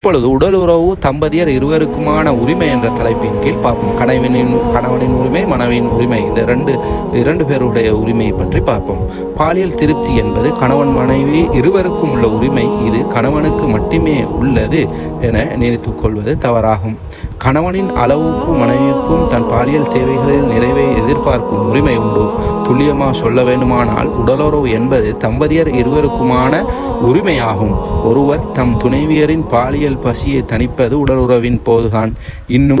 இப்பொழுது உடலுறவு தம்பதியர் இருவருக்குமான உரிமை என்ற தலைப்பின் கீழ் பார்ப்போம். கணவனின் கணவனின் உரிமை மனைவியின் உரிமை. இந்த ரெண்டு இரண்டு பேருடைய உரிமையை பற்றி பார்ப்போம். பாலியல் திருப்தி என்பது கணவன் மனைவி இருவருக்கும் உள்ள உரிமை. இது கணவனுக்கு மட்டுமே உள்ளது என நினைத்துக் கொள்வது தவறாகும். கணவனின் அளவுக்கும் மனைவிக்கும் தன் பாலியல் தேவைகளில் நிறைவை எதிர்பார்க்கும் உரிமை உண்டு. துல்லியமாக சொல்ல வேண்டுமானால் உடலுறவு என்பது தம்பதியர் இருவருக்குமான உரிமையாகும். ஒருவர் தம் துணைவியரின் பாலியல் பசியை தணிப்பது உடலுறவின் போதுதான். இன்னும்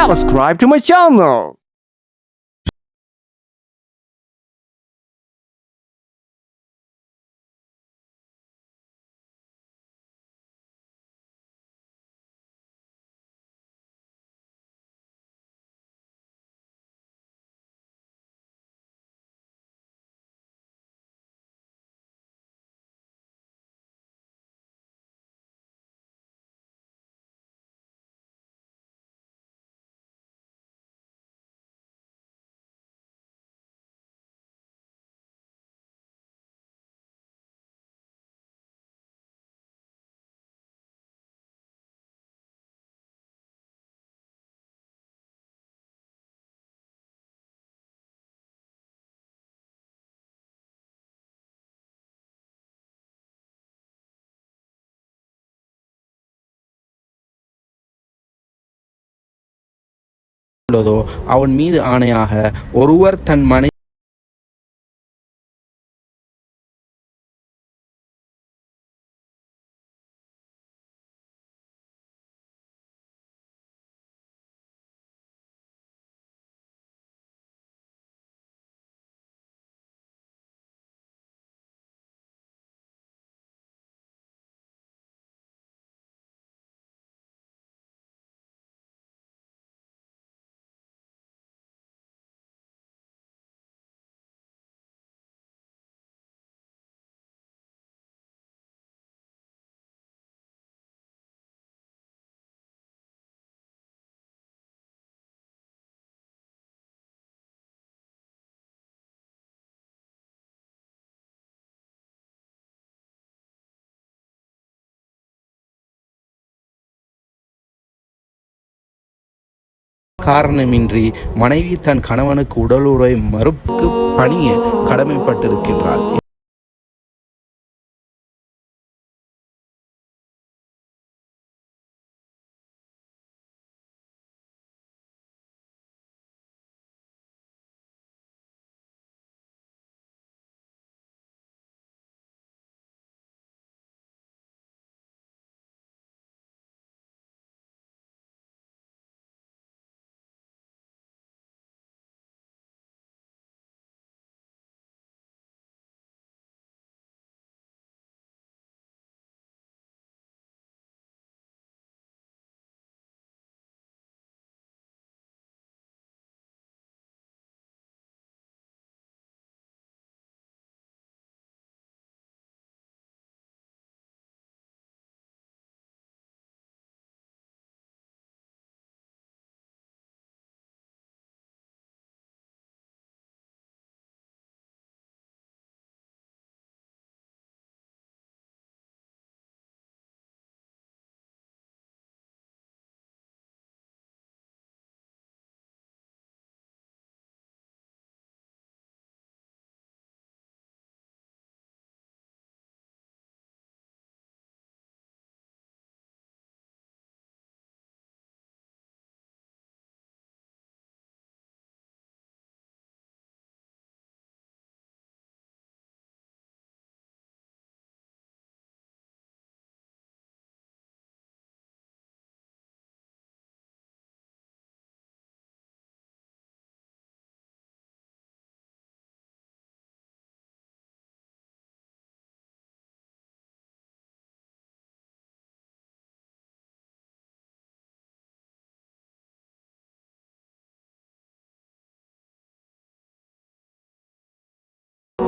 Subscribe to my channel. உள்ளதோ அவன் மீது ஆணையாக ஒருவர் தன் மனை காரணமின்றி மனைவி தன் கணவனுக்கு உடலுறவை மறுப்புக்கு பணிய கடமைப்பட்டிருக்கின்றாள்.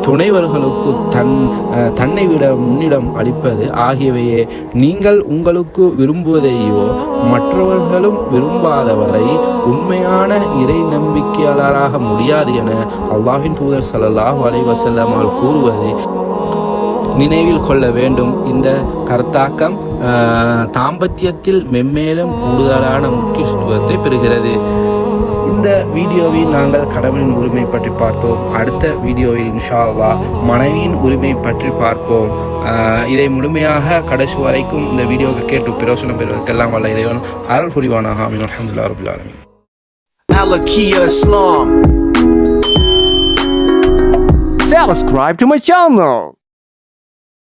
துணைவர்களுக்கு தன் அஹ், தன்னை விட முன்னிடம் அளிப்பது ஆகியவையே. நீங்கள் உங்களுக்கு விரும்புவதையோ மற்றவர்களும் விரும்பாதவரை உண்மையான இறை நம்பிக்கையாளராக முடியாது என அல்லாஹின் தூதர் ஸல்லல்லாஹு அலைஹி கூறுவதை நினைவில் கொள்ள வேண்டும். இந்த கருத்தாக்கம் ஆஹ், தாம்பத்தியத்தில் மென்மேலும் கூடுதலான முக்கியத்துவத்தை பெறுகிறது. இந்த வீடியோவில் நாங்கள் கடவுளின் உரிமை பற்றி பார்த்தோம். அடுத்த வீடியோவில் இன்ஷா மனைவியின் உரிமை பற்றி பார்ப்போம். இதை முழுமையாக கடைசி வரைக்கும் இந்த வீடியோவை கேட்டு பிரயோசனம் பெறுவதற்கெல்லாம் வல்ல இறைவன் அருள் புரிவானாக. அமீன் அலமதுல்லா ரபுல் ஆலமீன். Alakia Islam. Subscribe to my channel.